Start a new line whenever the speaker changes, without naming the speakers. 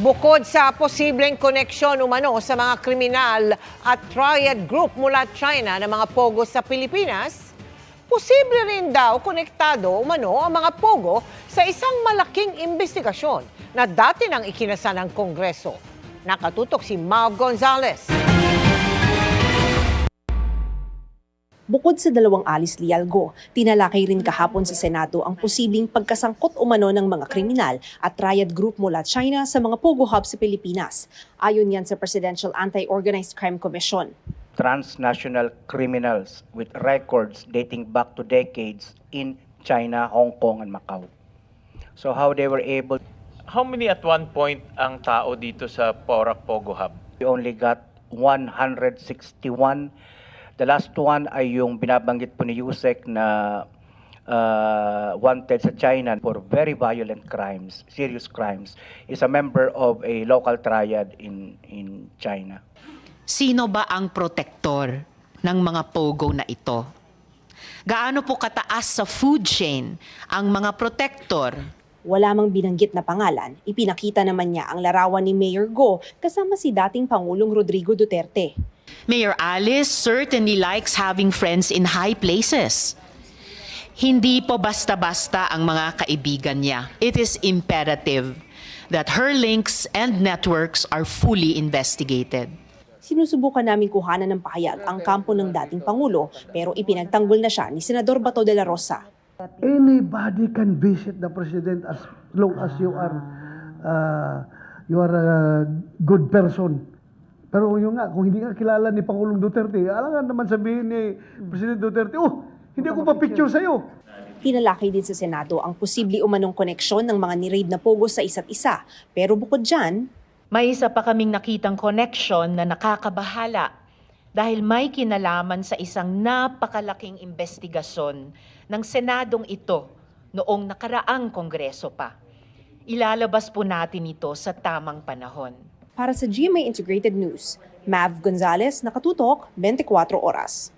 Bukod sa posibleng koneksyon umano sa mga kriminal at triad group mula China ng mga pogo sa Pilipinas, posible rin daw konektado umano ang mga pogo sa isang malaking investigasyon na dati nang ikinasa ng Kongreso. Nakatutok si Mau Gonzales.
Bukod sa dalawang alis lialgo, tinalakay rin kahapon sa Senado ang posibleng pagkasangkot umano ng mga kriminal at triad group mula China sa mga Pogo Hub sa Pilipinas. Ayon yan sa Presidential Anti-Organized Crime Commission.
transnational criminals with records dating back to decades in China, Hong Kong, and Macau. So how they were able,
How many at one point ang tao dito sa Porac Pogo Hub?
we only got 161. The last one ay yung binabanggit po ni Yusek na uh, wanted sa China for very violent crimes, serious crimes, is a member of a local triad in in China.
Sino ba ang protektor ng mga pogo na ito? Gaano po kataas sa food chain ang mga protektor
Wala mang binanggit na pangalan, ipinakita naman niya ang larawan ni Mayor Go kasama si dating Pangulong Rodrigo Duterte.
Mayor Alice certainly likes having friends in high places. Hindi po basta-basta ang mga kaibigan niya. It is imperative that her links and networks are fully investigated.
Sinusubukan namin kuhanan ng pahayag ang kampo ng dating Pangulo pero ipinagtanggol na siya ni Senador Bato de la Rosa.
Anybody can visit the president as long as you are uh, you are a good person. Pero yun nga, kung hindi nga kilala ni Pangulong Duterte, alangan naman sabihin ni President Duterte, oh, hindi ako pa-picture sa'yo.
Tinalakay din sa Senado ang posibleng umanong koneksyon ng mga niraid na pogo sa isa't isa. Pero bukod dyan,
May isa pa kaming nakitang connection na nakakabahala dahil may kinalaman sa isang napakalaking investigasyon ng Senadong ito noong nakaraang kongreso pa. Ilalabas po natin ito sa tamang panahon.
para sa GMA Integrated News, Mav Gonzalez, nakatutok, 24 oras.